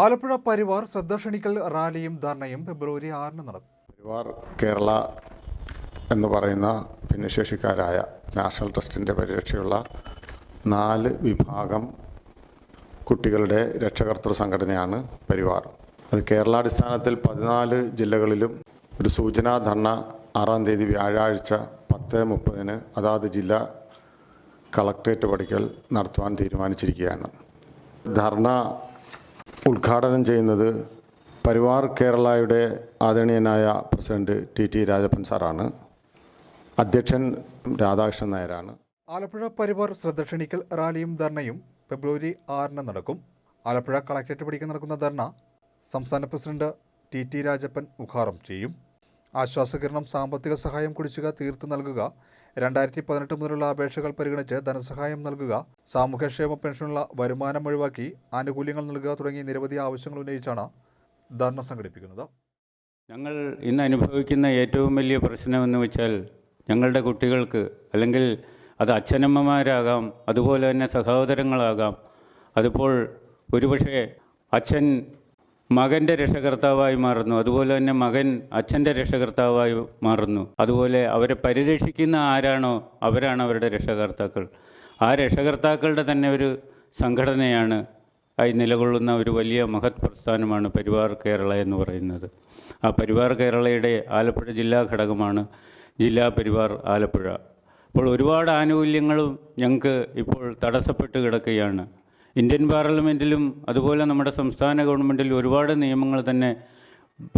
ആലപ്പുഴ പരിവാർ ശ്രദ്ധക്ഷണിക്കൽ റാലിയും ധർണയും ഫെബ്രുവരി ആറിന് നടക്കും. പരിവാർ കേരള എന്ന് പറയുന്ന ഭിന്നശേഷിക്കാരായ നാഷണൽ ട്രസ്റ്റിന്റെ പരിരക്ഷയുള്ള നാല് വിഭാഗം കുട്ടികളുടെ രക്ഷകർത്തൃ സംഘടനയാണ് പരിവാർ. അത് കേരളാടിസ്ഥാനത്തിൽ പതിനാല് ജില്ലകളിലും ഒരു സൂചനാ ധർണ ആറാം തീയതി വ്യാഴാഴ്ച പത്ത് മുപ്പതിന് അതാത് ജില്ലാ കളക്ട്രേറ്റ് പടിക്കൽ നടത്തുവാൻ തീരുമാനിച്ചിരിക്കുകയാണ്. ധർണ ഉദ്ഘാടനം ചെയ്യുന്നത് പരിവാർ കേരളയുടെ ആദരണീയനായ പ്രസിഡന്റ് ടി ടി രാജപ്പൻ സാറാണ്. അധ്യക്ഷൻ രാധാകൃഷ്ണൻ നായരാണ്. ആലപ്പുഴ പരിവാർ ശ്രദ്ധക്ഷണിക്കൽ റാലിയും ധർണയും ഫെബ്രുവരി ആറിന് നടക്കും. ആലപ്പുഴ കളക്ടറേറ്റ് പടിക്ക് നടക്കുന്ന ധർണ സംസ്ഥാന പ്രസിഡന്റ് ടി ടി രാജപ്പൻ ഉദ്ഘാടനം ചെയ്യും. ആശ്വാസകരണം സാമ്പത്തിക സഹായം കുടിശ്ശിക തീർത്തു നൽകുക രണ്ടായിരത്തി പതിനെട്ട് മുതലുള്ള അപേക്ഷകൾ പരിഗണിച്ച് ധനസഹായം നൽകുക സാമൂഹ്യക്ഷേമ പെൻഷനുള്ള വരുമാനം ഒഴിവാക്കി ആനുകൂല്യങ്ങൾ നൽകുക തുടങ്ങിയ നിരവധി ആവശ്യങ്ങൾ ഉന്നയിച്ചാണ് ധർണ സംഘടിപ്പിക്കുന്നത്. ഞങ്ങൾ ഇന്ന് അനുഭവിക്കുന്ന ഏറ്റവും വലിയ പ്രശ്നമെന്ന് വെച്ചാൽ ഞങ്ങളുടെ കുട്ടികൾക്ക് അല്ലെങ്കിൽ അത് അച്ഛനമ്മമാരാകാം അതുപോലെ തന്നെ സഹോദരങ്ങളാകാം. അതിപ്പോൾ ഒരുപക്ഷെ അച്ഛൻ മകന്റെ രക്ഷകർത്താവായി മാറുന്നു. അതുപോലെ തന്നെ മകൻ അച്ഛന്റെ രക്ഷകർത്താവായി മാറുന്നു. അതുപോലെ അവരെ പരിരക്ഷിക്കുന്ന ആരാണോ അവരാണ് അവരുടെ രക്ഷകർത്താക്കൾ. ആ രക്ഷകർത്താക്കളുടെ തന്നെ ഒരു സംഘടനയാണ് ആയി നിലകൊള്ളുന്ന ഒരു വലിയ മഹത് പ്രസ്ഥാനമാണ് പരിവാർ കേരള എന്ന് പറയുന്നത്. ആ പരിവാർ കേരളയുടെ ആലപ്പുഴ ജില്ലാ ഘടകമാണ് ജില്ലാ പരിവാർ ആലപ്പുഴ. അപ്പോൾ ഒരുപാട് ആനുകൂല്യങ്ങളും ഞങ്ങൾക്ക് ഇപ്പോൾ തടസ്സപ്പെട്ട് കിടക്കുകയാണ്. ഇന്ത്യൻ പാർലമെന്റിലും അതുപോലെ നമ്മുടെ സംസ്ഥാന ഗവൺമെന്റിലും ഒരുപാട് നിയമങ്ങൾ തന്നെ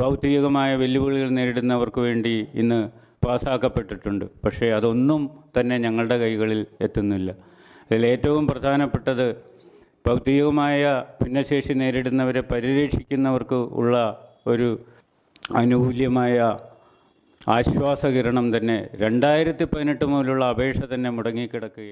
ഭൗതികമായ വെല്ലുവിളികൾ നേരിടുന്നവർക്ക് വേണ്ടി ഇന്ന് പാസ്സാക്കപ്പെട്ടിട്ടുണ്ട് പക്ഷേ അതൊന്നും തന്നെ ഞങ്ങളുടെ കൈകളിൽ എത്തുന്നില്ല. അതിൽ ഏറ്റവും പ്രധാനപ്പെട്ടത് ഭൗതികമായ ഭിന്നശേഷി നേരിടുന്നവരെ പരിരക്ഷിക്കുന്നവർക്ക് ഉള്ള ഒരു അനുകൂല്യമായ ആശ്വാസകിരണം തന്നെ രണ്ടായിരത്തി പതിനെട്ട് മുതലുള്ള അപേക്ഷ തന്നെ മുടങ്ങിക്കിടക്കുകയാണ്.